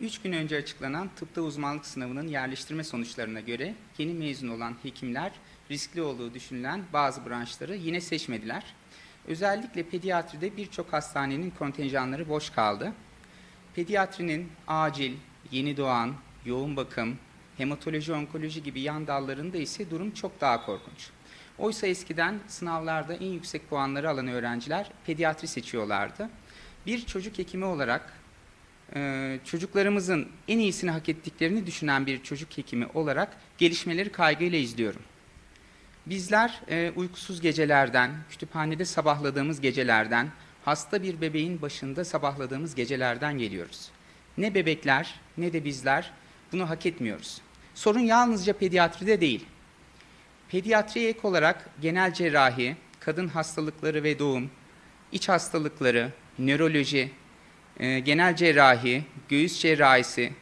3 gün önce açıklanan tıpta uzmanlık sınavının yerleştirme sonuçlarına göre yeni mezun olan hekimler riskli olduğu düşünülen bazı branşları yine seçmediler. Özellikle pediatride birçok hastanenin kontenjanları boş kaldı. Pediatrinin acil, yeni doğan, yoğun bakım, hematoloji, onkoloji gibi yan dallarında ise durum çok daha korkunç. Oysa eskiden sınavlarda en yüksek puanları alan öğrenciler pediatri seçiyorlardı. Bir çocuk hekimi olarak e, çocuklarımızın en iyisini hak ettiklerini düşünen bir çocuk hekimi olarak gelişmeleri kaygıyla izliyorum. Bizler e, uykusuz gecelerden, kütüphanede sabahladığımız gecelerden, hasta bir bebeğin başında sabahladığımız gecelerden geliyoruz. Ne bebekler ne de bizler bunu hak etmiyoruz. Sorun yalnızca pediatride değil. Pediatriye ek olarak genel cerrahi, kadın hastalıkları ve doğum, iç hastalıkları, nöroloji, e, genel cerrahi, göğüs cerrahisi,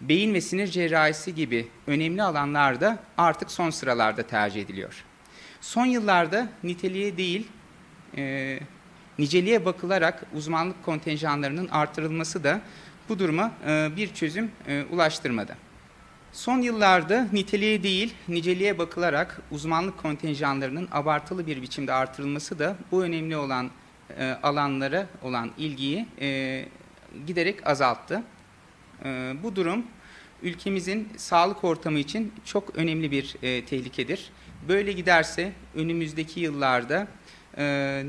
beyin ve sinir cerrahisi gibi önemli alanlarda artık son sıralarda tercih ediliyor. Son yıllarda niteliğe değil, e, niceliğe bakılarak uzmanlık kontenjanlarının artırılması da bu duruma e, bir çözüm e, ulaştırmadı. Son yıllarda niteliğe değil, niceliğe bakılarak uzmanlık kontenjanlarının abartılı bir biçimde artırılması da bu önemli olan e, alanlara olan ilgiyi e, giderek azalttı. E, bu durum ülkemizin sağlık ortamı için çok önemli bir e, tehlikedir. Böyle giderse önümüzdeki yıllarda e,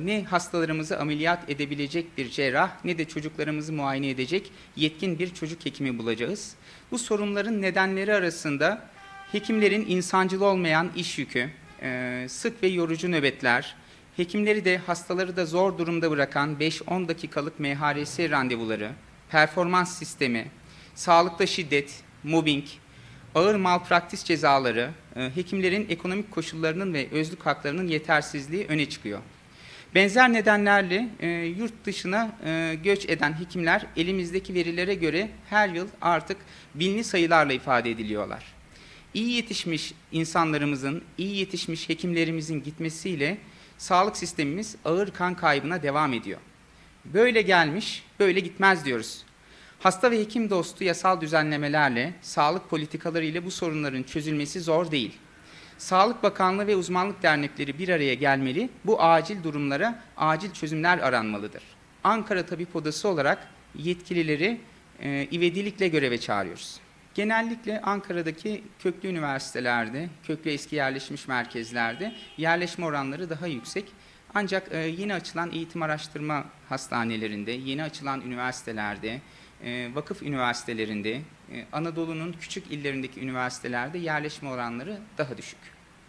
ne hastalarımızı ameliyat edebilecek bir cerrah ne de çocuklarımızı muayene edecek yetkin bir çocuk hekimi bulacağız. Bu sorunların nedenleri arasında hekimlerin insancıl olmayan iş yükü, e, sık ve yorucu nöbetler, hekimleri de hastaları da zor durumda bırakan 5-10 dakikalık MHRS randevuları, performans sistemi, sağlıkta şiddet, mobbing, ağır malpraktis cezaları, e, hekimlerin ekonomik koşullarının ve özlük haklarının yetersizliği öne çıkıyor. Benzer nedenlerle e, yurt dışına e, göç eden hekimler elimizdeki verilere göre her yıl artık binli sayılarla ifade ediliyorlar. İyi yetişmiş insanlarımızın, iyi yetişmiş hekimlerimizin gitmesiyle sağlık sistemimiz ağır kan kaybına devam ediyor. Böyle gelmiş, böyle gitmez diyoruz. Hasta ve hekim dostu yasal düzenlemelerle, sağlık politikaları ile bu sorunların çözülmesi zor değil. Sağlık Bakanlığı ve uzmanlık dernekleri bir araya gelmeli, bu acil durumlara acil çözümler aranmalıdır. Ankara Tabip Odası olarak yetkilileri e, ivedilikle göreve çağırıyoruz. Genellikle Ankara'daki köklü üniversitelerde, köklü eski yerleşmiş merkezlerde yerleşme oranları daha yüksek. Ancak e, yeni açılan eğitim araştırma hastanelerinde, yeni açılan üniversitelerde, e, vakıf üniversitelerinde, e, Anadolu'nun küçük illerindeki üniversitelerde yerleşme oranları daha düşük.